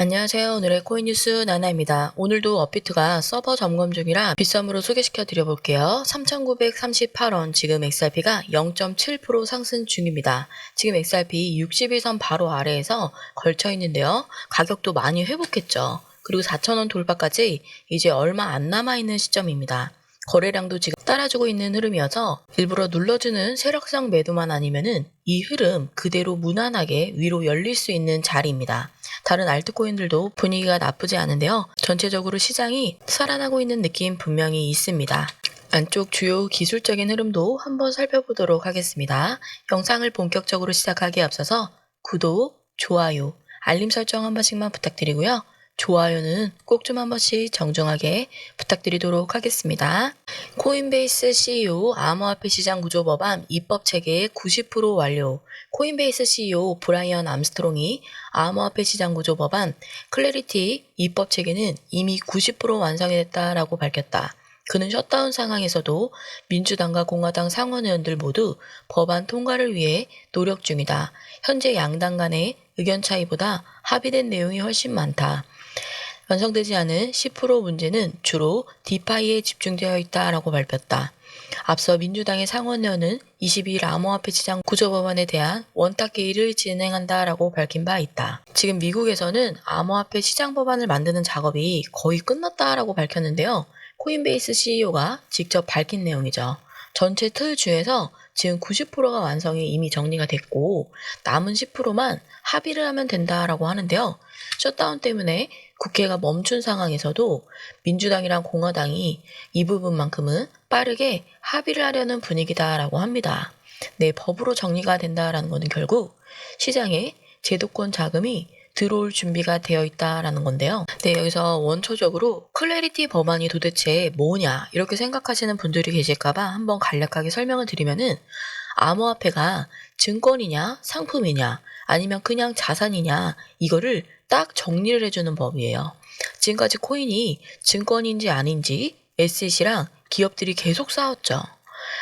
안녕하세요. 오늘의 코인 뉴스 나나입니다. 오늘도 업비트가 서버 점검 중이라 빗썸으로 소개시켜 드려볼게요. 3,938원 지금 XRP가 0.7% 상승 중입니다. 지금 XRP 61선 바로 아래에서 걸쳐 있는데요. 가격도 많이 회복했죠. 그리고 4,000원 돌파까지 이제 얼마 안 남아있는 시점입니다. 거래량도 지금 따라주고 있는 흐름이어서 일부러 눌러주는 세력성 매도만 아니면은 이 흐름 그대로 무난하게 위로 열릴 수 있는 자리입니다. 다른 알트코인들도 분위기가 나쁘지 않은데요. 전체적으로 시장이 살아나고 있는 느낌 분명히 있습니다. 안쪽 주요 기술적인 흐름도 한번 살펴보도록 하겠습니다. 영상을 본격적으로 시작하기에 앞서서 구독, 좋아요, 알림 설정 한 번씩만 부탁드리고요. 좋아요는 꼭 좀 한 번씩 정중하게 부탁드리도록 하겠습니다. 코인베이스 CEO 암호화폐 시장 구조 법안 입법 체계 90% 완료. 코인베이스 CEO 브라이언 암스트롱이 암호화폐 시장 구조 법안 클래리티 입법 체계는 이미 90% 완성이 됐다라고 밝혔다. 그는 셧다운 상황에서도 민주당과 공화당 상원의원들 모두 법안 통과를 위해 노력 중이다. 현재 양당 간의 의견 차이보다 합의된 내용이 훨씬 많다. 완성되지 않은 10% 문제는 주로 디파이에 집중되어 있다라고 밝혔다. 앞서 민주당의 상원의원은 22일 암호화폐 시장 구조법안에 대한 원탁 회의를 진행한다라고 밝힌 바 있다. 지금 미국에서는 암호화폐 시장 법안을 만드는 작업이 거의 끝났다라고 밝혔는데요. 코인베이스 CEO가 직접 밝힌 내용이죠. 전체 틀 중에서 지금 90%가 완성이 이미 정리가 됐고 남은 10%만 합의를 하면 된다라고 하는데요. 셧다운 때문에 국회가 멈춘 상황에서도 민주당이랑 공화당이 이 부분만큼은 빠르게 합의를 하려는 분위기다라고 합니다. 네, 법으로 정리가 된다라는 것은 결국 시장에 제도권 자금이 들어올 준비가 되어 있다라는 건데요. 네, 여기서 원초적으로 클래리티 법안이 도대체 뭐냐 이렇게 생각하시는 분들이 계실까봐 한번 간략하게 설명을 드리면은 암호화폐가 증권이냐 상품이냐 아니면 그냥 자산이냐 이거를 딱 정리를 해주는 법이에요. 지금까지 코인이 증권인지 아닌지 SEC랑 기업들이 계속 싸웠죠.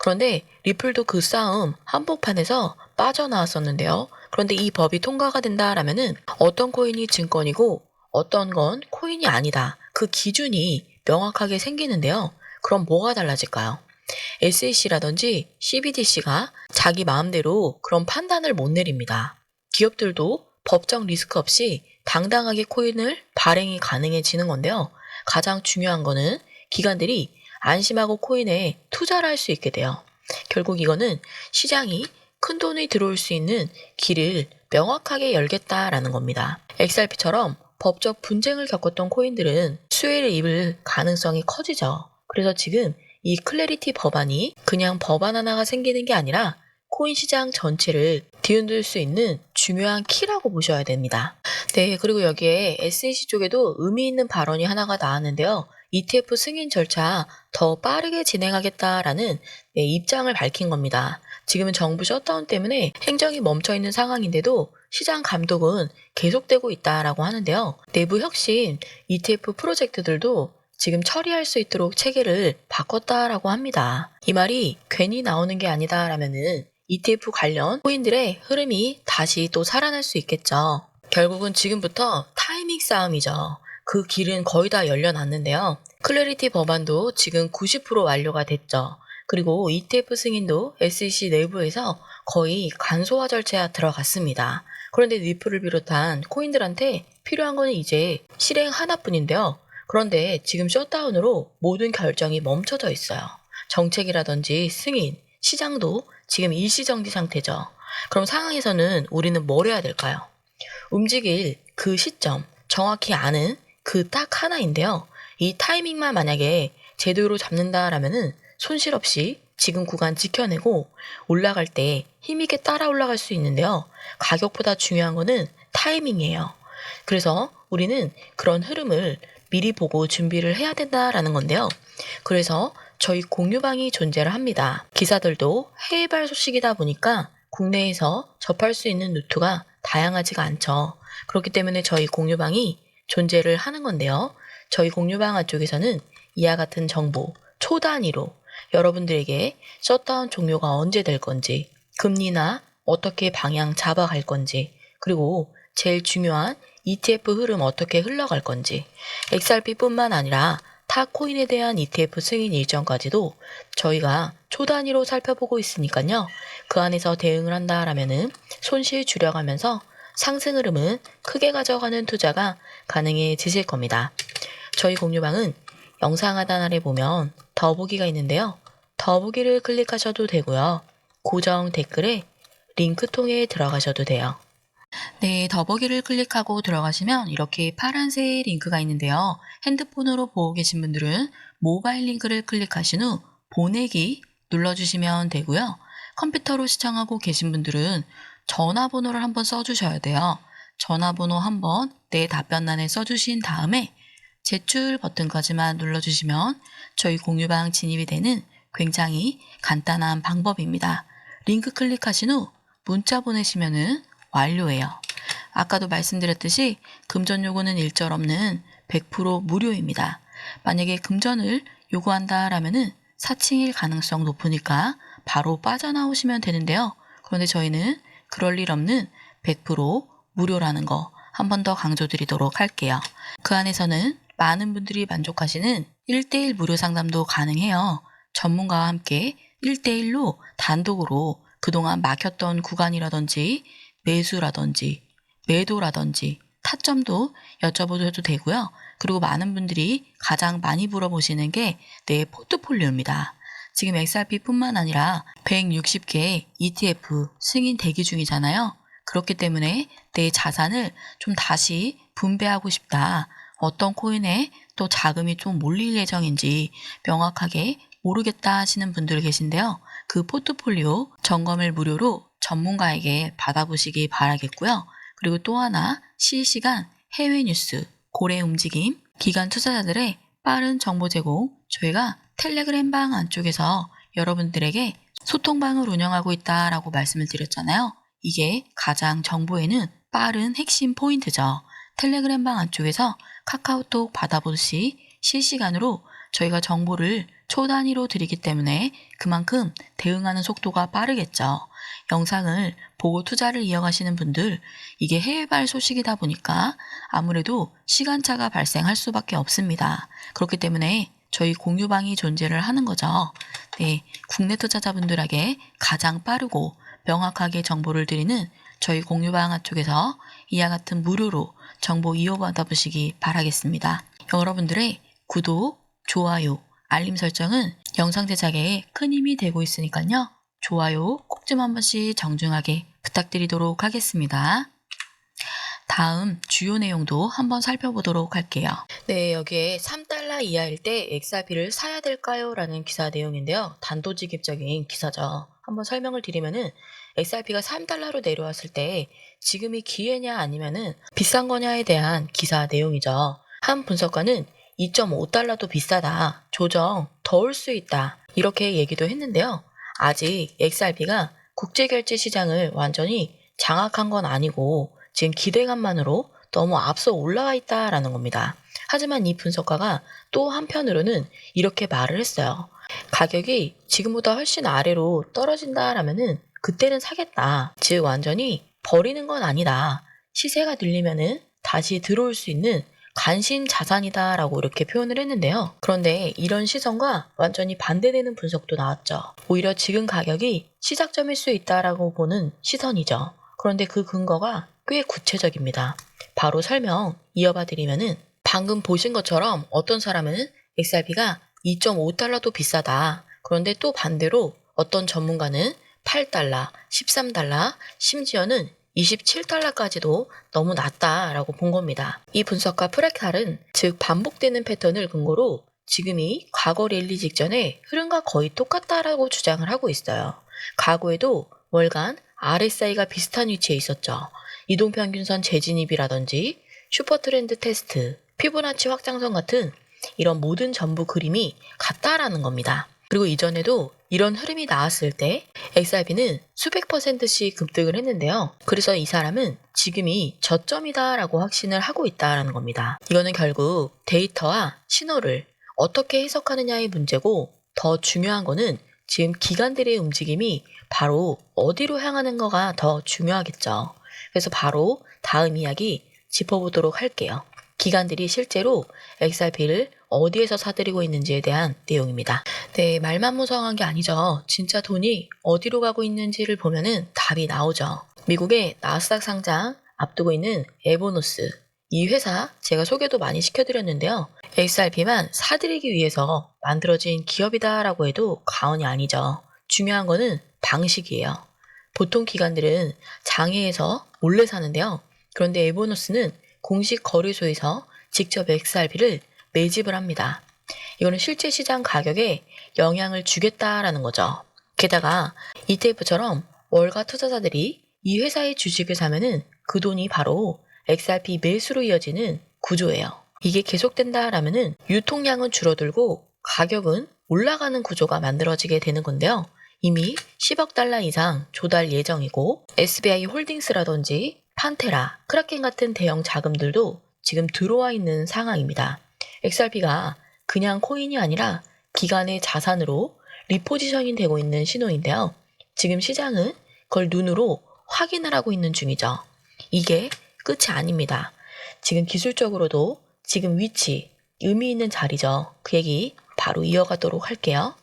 그런데 리플도 그 싸움 한복판에서 빠져나왔었는데요. 그런데 이 법이 통과가 된다라면은 어떤 코인이 증권이고 어떤 건 코인이 아니다. 그 기준이 명확하게 생기는데요. 그럼 뭐가 달라질까요? SEC라든지 CBDC가 자기 마음대로 그런 판단을 못 내립니다. 기업들도 법적 리스크 없이 당당하게 코인을 발행이 가능해지는 건데요. 가장 중요한 거는 기관들이 안심하고 코인에 투자를 할 수 있게 돼요. 결국 이거는 시장이 큰 돈이 들어올 수 있는 길을 명확하게 열겠다라는 겁니다. XRP처럼 법적 분쟁을 겪었던 코인들은 수혜를 입을 가능성이 커지죠. 그래서 지금 이 클래리티 법안이 그냥 법안 하나가 생기는 게 아니라 코인 시장 전체를 뒤흔들 수 있는 중요한 키라고 보셔야 됩니다. 네, 그리고 여기에 SEC 쪽에도 의미 있는 발언이 하나가 나왔는데요. ETF 승인 절차 더 빠르게 진행하겠다라는 네, 입장을 밝힌 겁니다. 지금은 정부 셧다운 때문에 행정이 멈춰 있는 상황인데도 시장 감독은 계속되고 있다라고 하는데요. 내부 혁신 ETF 프로젝트들도 지금 처리할 수 있도록 체계를 바꿨다라고 합니다. 이 말이 괜히 나오는 게 아니다라면은 ETF 관련 코인들의 흐름이 다시 또 살아날 수 있겠죠. 결국은 지금부터 타이밍 싸움이죠. 그 길은 거의 다 열려놨는데요. 클래리티 법안도 지금 90% 완료가 됐죠. 그리고 ETF 승인도 SEC 내부에서 거의 간소화 절차에 들어갔습니다. 그런데 리플을 비롯한 코인들한테 필요한 거는 이제 실행 하나뿐인데요. 그런데 지금 셧다운으로 모든 결정이 멈춰져 있어요. 정책이라든지 승인, 시장도 지금 일시정지 상태죠. 그럼 상황에서는 우리는 뭘 해야 될까요? 움직일 그 시점, 정확히 아는 그 딱 하나인데요. 이 타이밍만 만약에 제대로 잡는다라면은 손실 없이 지금 구간 지켜내고 올라갈 때 힘있게 따라 올라갈 수 있는데요. 가격보다 중요한 거는 타이밍이에요. 그래서 우리는 그런 흐름을 미리 보고 준비를 해야 된다라는 건데요. 그래서 저희 공유방이 존재를 합니다. 기사들도 해외발 소식이다 보니까 국내에서 접할 수 있는 루트가 다양하지가 않죠. 그렇기 때문에 저희 공유방이 존재를 하는 건데요. 저희 공유방 안쪽에서는 이와 같은 정보 초단위로 여러분들에게 셧다운 종료가 언제 될 건지, 금리나 어떻게 방향 잡아갈 건지, 그리고 제일 중요한 ETF 흐름 어떻게 흘러갈 건지, XRP뿐만 아니라 타 코인에 대한 ETF 승인 일정까지도 저희가 초 단위로 살펴보고 있으니까요. 그 안에서 대응을 한다라면은 손실 줄여가면서 상승 흐름은 크게 가져가는 투자가 가능해지실 겁니다. 저희 공유방은 영상 하단 아래 보면 더보기가 있는데요. 더보기를 클릭하셔도 되고요. 고정 댓글에 링크 통해 들어가셔도 돼요. 네, 더보기를 클릭하고 들어가시면 이렇게 파란색 링크가 있는데요. 핸드폰으로 보고 계신 분들은 모바일 링크를 클릭하신 후 보내기 눌러주시면 되고요. 컴퓨터로 시청하고 계신 분들은 전화번호를 한번 써주셔야 돼요. 전화번호 한번 내 답변란에 써주신 다음에 제출 버튼까지만 눌러주시면 저희 공유방 진입이 되는 굉장히 간단한 방법입니다. 링크 클릭하신 후 문자 보내시면은 완료예요. 아까도 말씀드렸듯이 금전 요구는 일절 없는 100% 무료입니다. 만약에 금전을 요구한다라면은 사칭일 가능성 높으니까 바로 빠져나오시면 되는데요. 그런데 저희는 그럴 일 없는 100% 무료라는 거 한 번 더 강조드리도록 할게요. 그 안에서는 많은 분들이 만족하시는 1대1 무료 상담도 가능해요. 전문가와 함께 1대1로 단독으로 그동안 막혔던 구간이라든지 매수라든지 매도라든지 타점도 여쭤보셔도 되고요. 그리고 많은 분들이 가장 많이 물어보시는 게 내 포트폴리오입니다. 지금 XRP뿐만 아니라 160개의 ETF 승인 대기 중이잖아요. 그렇기 때문에 내 자산을 좀 다시 분배하고 싶다. 어떤 코인에 또 자금이 좀 몰릴 예정인지 명확하게 모르겠다 하시는 분들 계신데요. 그 포트폴리오 점검을 무료로 전문가에게 받아보시기 바라겠고요. 그리고 또 하나 실시간 해외 뉴스, 고래 움직임, 기관 투자자들의 빠른 정보 제공, 저희가 텔레그램 방 안쪽에서 여러분들에게 소통방을 운영하고 있다라고 말씀을 드렸잖아요. 이게 가장 정보에는 빠른 핵심 포인트죠. 텔레그램 방 안쪽에서 카카오톡 받아보듯이 실시간으로 저희가 정보를 초 단위로 드리기 때문에 그만큼 대응하는 속도가 빠르겠죠. 영상을 보고 투자를 이어가시는 분들, 이게 해외발 소식이다 보니까 아무래도 시간차가 발생할 수밖에 없습니다. 그렇기 때문에 저희 공유방이 존재를 하는 거죠. 네, 국내 투자자분들에게 가장 빠르고 명확하게 정보를 드리는 저희 공유방 쪽에서 이와 같은 무료로 정보 이어받아 보시기 바라겠습니다. 여러분들의 구독, 좋아요, 알림 설정은 영상 제작에 큰 힘이 되고 있으니까요. 좋아요 꼭 좀 한 번씩 정중하게 부탁드리도록 하겠습니다. 다음 주요 내용도 한번 살펴보도록 할게요. 네, 여기에 3달러 이하일 때 XRP를 사야 될까요? 라는 기사 내용인데요. 단도직입적인 기사죠. 한번 설명을 드리면은 XRP가 3달러로 내려왔을 때 지금이 기회냐 아니면은 비싼 거냐에 대한 기사 내용이죠. 한 분석가는 2.5달러도 비싸다. 조정 더 올 수 있다. 이렇게 얘기도 했는데요. 아직 XRP가 국제결제 시장을 완전히 장악한 건 아니고 지금 기대감만으로 너무 앞서 올라와 있다라는 겁니다. 하지만 이 분석가가 또 한편으로는 이렇게 말을 했어요. 가격이 지금보다 훨씬 아래로 떨어진다라면은 그때는 사겠다. 즉 완전히 버리는 건 아니다. 시세가 들리면은 다시 들어올 수 있는 관심 자산이다라고 이렇게 표현을 했는데요. 그런데 이런 시선과 완전히 반대되는 분석도 나왔죠. 오히려 지금 가격이 시작점일 수 있다라고 보는 시선이죠. 그런데 그 근거가 꽤 구체적입니다. 바로 설명 이어봐 드리면은 방금 보신 것처럼 어떤 사람은 XRP가 2.5달러도 비싸다. 그런데 또 반대로 어떤 전문가는 8달러, 13달러, 심지어는 27달러까지도 너무 낮다라고 본 겁니다. 이 분석가 프랙탈은 즉 반복되는 패턴을 근거로 지금이 과거 랠리 직전에 흐름과 거의 똑같다라고 주장을 하고 있어요. 과거에도 월간 RSI가 비슷한 위치에 있었죠. 이동평균선 재진입이라든지 슈퍼트렌드 테스트, 피보나치 확장선 같은 이런 모든 전부 그림이 같다라는 겁니다. 그리고 이전에도 이런 흐름이 나왔을 때 XRP는 수백 퍼센트씩 급등을 했는데요. 그래서 이 사람은 지금이 저점이다라고 확신을 하고 있다라는 겁니다. 이거는 결국 데이터와 신호를 어떻게 해석하느냐의 문제고 더 중요한 거는 지금 기관들의 움직임이 바로 어디로 향하는 거가 더 중요하겠죠. 그래서 바로 다음 이야기 짚어보도록 할게요. 기관들이 실제로 XRP를 어디에서 사들이고 있는지에 대한 내용입니다. 네, 말만 무성한 게 아니죠. 진짜 돈이 어디로 가고 있는지를 보면은 답이 나오죠. 미국의 나스닥 상장 앞두고 있는 에보노스. 이 회사 제가 소개도 많이 시켜드렸는데요. XRP만 사들이기 위해서 만들어진 기업이다라고 해도 과언이 아니죠. 중요한 거는 방식이에요. 보통 기관들은 장외에서 몰래 사는데요. 그런데 에보노스는 공식 거래소에서 직접 XRP를 매집을 합니다. 이거는 실제 시장 가격에 영향을 주겠다라는 거죠. 게다가 ETF처럼 월가 투자자들이 이 회사의 주식을 사면은 그 돈이 바로 XRP 매수로 이어지는 구조예요. 이게 계속된다라면은 유통량은 줄어들고 가격은 올라가는 구조가 만들어지게 되는 건데요. 이미 10억 달러 이상 조달 예정이고 SBI 홀딩스라든지 판테라, 크라켄 같은 대형 자금들도 지금 들어와 있는 상황입니다. XRP가 그냥 코인이 아니라 기관의 자산으로 리포지셔닝 되고 있는 신호인데요. 지금 시장은 그걸 눈으로 확인을 하고 있는 중이죠. 이게 끝이 아닙니다. 지금 기술적으로도 지금 위치, 의미 있는 자리죠. 그 얘기 바로 이어가도록 할게요.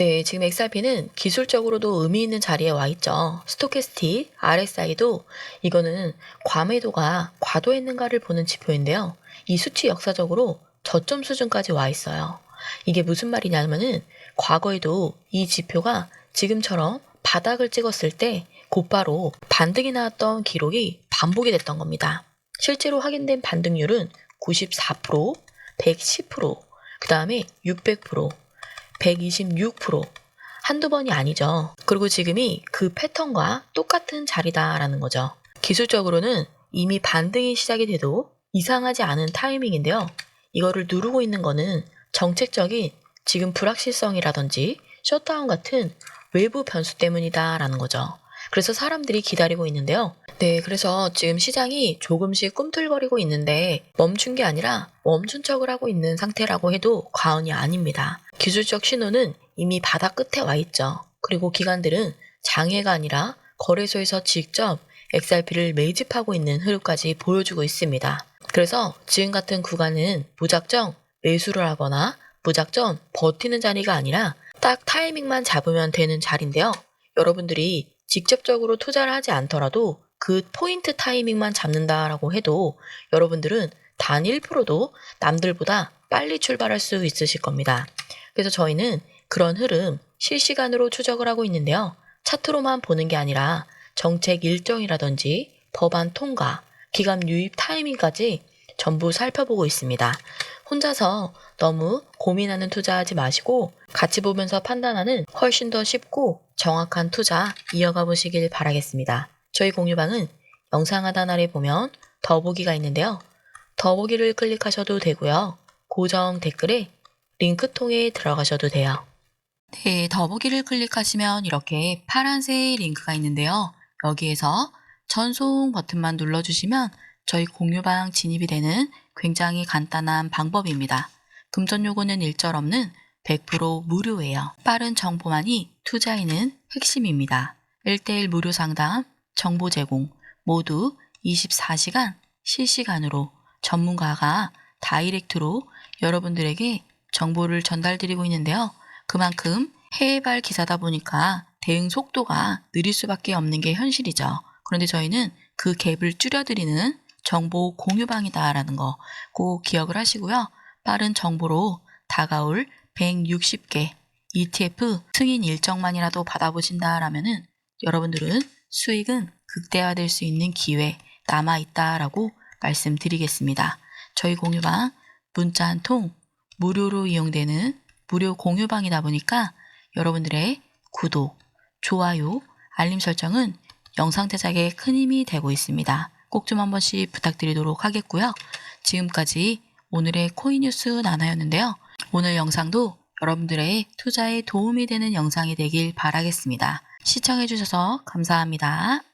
네, 지금 XRP는 기술적으로도 의미 있는 자리에 와 있죠. 스토캐스틱, RSI도 이거는 과매도가 과도했는가를 보는 지표인데요. 이 수치 역사적으로 저점 수준까지 와 있어요. 이게 무슨 말이냐면은 과거에도 이 지표가 지금처럼 바닥을 찍었을 때 곧바로 반등이 나왔던 기록이 반복이 됐던 겁니다. 실제로 확인된 반등률은 94%, 110%, 그 다음에 600%, 126% 한두 번이 아니죠. 그리고 지금이 그 패턴과 똑같은 자리다라는 거죠. 기술적으로는 이미 반등이 시작이 돼도 이상하지 않은 타이밍인데요. 이거를 누르고 있는 거는 정책적인 지금 불확실성이라든지 셧다운 같은 외부 변수 때문이다라는 거죠. 그래서 사람들이 기다리고 있는데요. 네, 그래서 지금 시장이 조금씩 꿈틀거리고 있는데 멈춘 게 아니라 멈춘 척을 하고 있는 상태라고 해도 과언이 아닙니다. 기술적 신호는 이미 바닥 끝에 와 있죠. 그리고 기관들은 장애가 아니라 거래소에서 직접 XRP를 매집하고 있는 흐름까지 보여주고 있습니다. 그래서 지금 같은 구간은 무작정 매수를 하거나 무작정 버티는 자리가 아니라 딱 타이밍만 잡으면 되는 자리인데요. 여러분들이 직접적으로 투자를 하지 않더라도 그 포인트 타이밍만 잡는다라고 해도 여러분들은 단 1%도 남들보다 빨리 출발할 수 있으실 겁니다. 그래서 저희는 그런 흐름 실시간으로 추적을 하고 있는데요. 차트로만 보는 게 아니라 정책 일정이라든지 법안 통과, 기간 유입 타이밍까지 전부 살펴보고 있습니다. 혼자서 너무 고민하는 투자하지 마시고 같이 보면서 판단하는 훨씬 더 쉽고 정확한 투자 이어가 보시길 바라겠습니다. 저희 공유방은 영상 하단 아래 보면 더보기가 있는데요. 더보기를 클릭하셔도 되고요. 고정 댓글에 링크 통해 들어가셔도 돼요. 네, 더보기를 클릭하시면 이렇게 파란색 링크가 있는데요. 여기에서 전송 버튼만 눌러주시면 저희 공유방 진입이 되는 굉장히 간단한 방법입니다. 금전 요구는 일절 없는 100% 무료예요. 빠른 정보만이 투자에는 핵심입니다. 1대1 무료 상담, 정보 제공 모두 24시간 실시간으로 전문가가 다이렉트로 여러분들에게 정보를 전달드리고 있는데요. 그만큼 해외발 기사다 보니까 대응 속도가 느릴 수밖에 없는 게 현실이죠. 그런데 저희는 그 갭을 줄여드리는 정보 공유방이다라는 거 꼭 기억을 하시고요. 빠른 정보로 다가올 160개 ETF 승인 일정만이라도 받아보신다라면은 여러분들은 수익은 극대화될 수 있는 기회 남아 있다라고 말씀드리겠습니다. 저희 공유방 문자 한 통 무료로 이용되는 무료 공유방이다 보니까 여러분들의 구독, 좋아요, 알림 설정은 영상 제작에 큰 힘이 되고 있습니다. 꼭 좀 한 번씩 부탁드리도록 하겠고요. 지금까지 오늘의 코인 뉴스 나나였는데요. 오늘 영상도 여러분들의 투자에 도움이 되는 영상이 되길 바라겠습니다. 시청해주셔서 감사합니다.